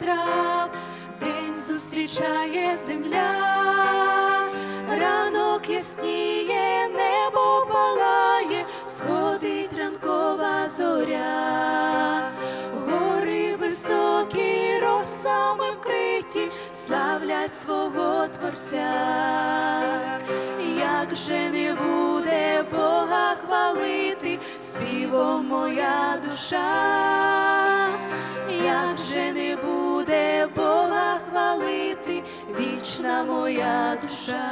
настав, день зустрічає земля, ранок ясніє, небо палає, сходить ранкова зоря, гори високі, росами вкриті, славлять свого Творця. Як же не буде Бога хвалити, співом моя душа, вічна моя душа.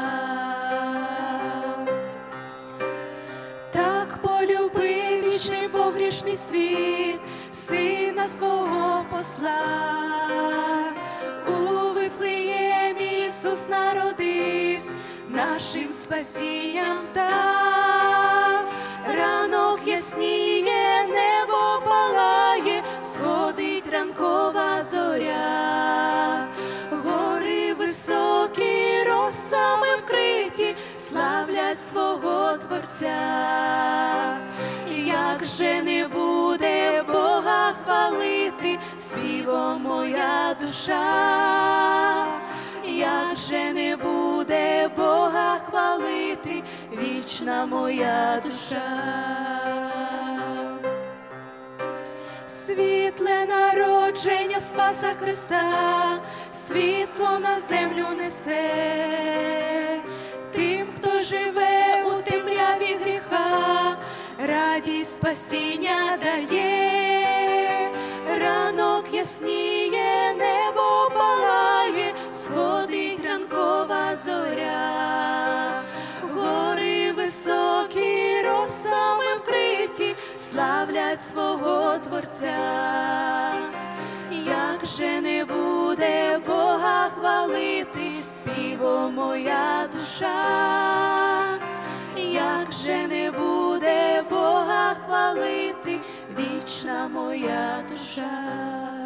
Так полюбив вічний погрішний світ, сина свого посла. У Вифлеємі Ісус народився, нашим спасінням став. Ранок ясніє, вкриті, славлять свого Творця. Як же не буде Бога хвалити, співом моя душа, як же не буде Бога хвалити, вічна моя душа. Світле народження Спаса Христа, світло на землю несе, радість спасіння дає, ранок ясніє, небо палає, сходить ранкова зоря, гори високі, росами вкриті, славлять свого Творця. Як же не буде Бога хвалити, співом моя душа, вічна моя душа.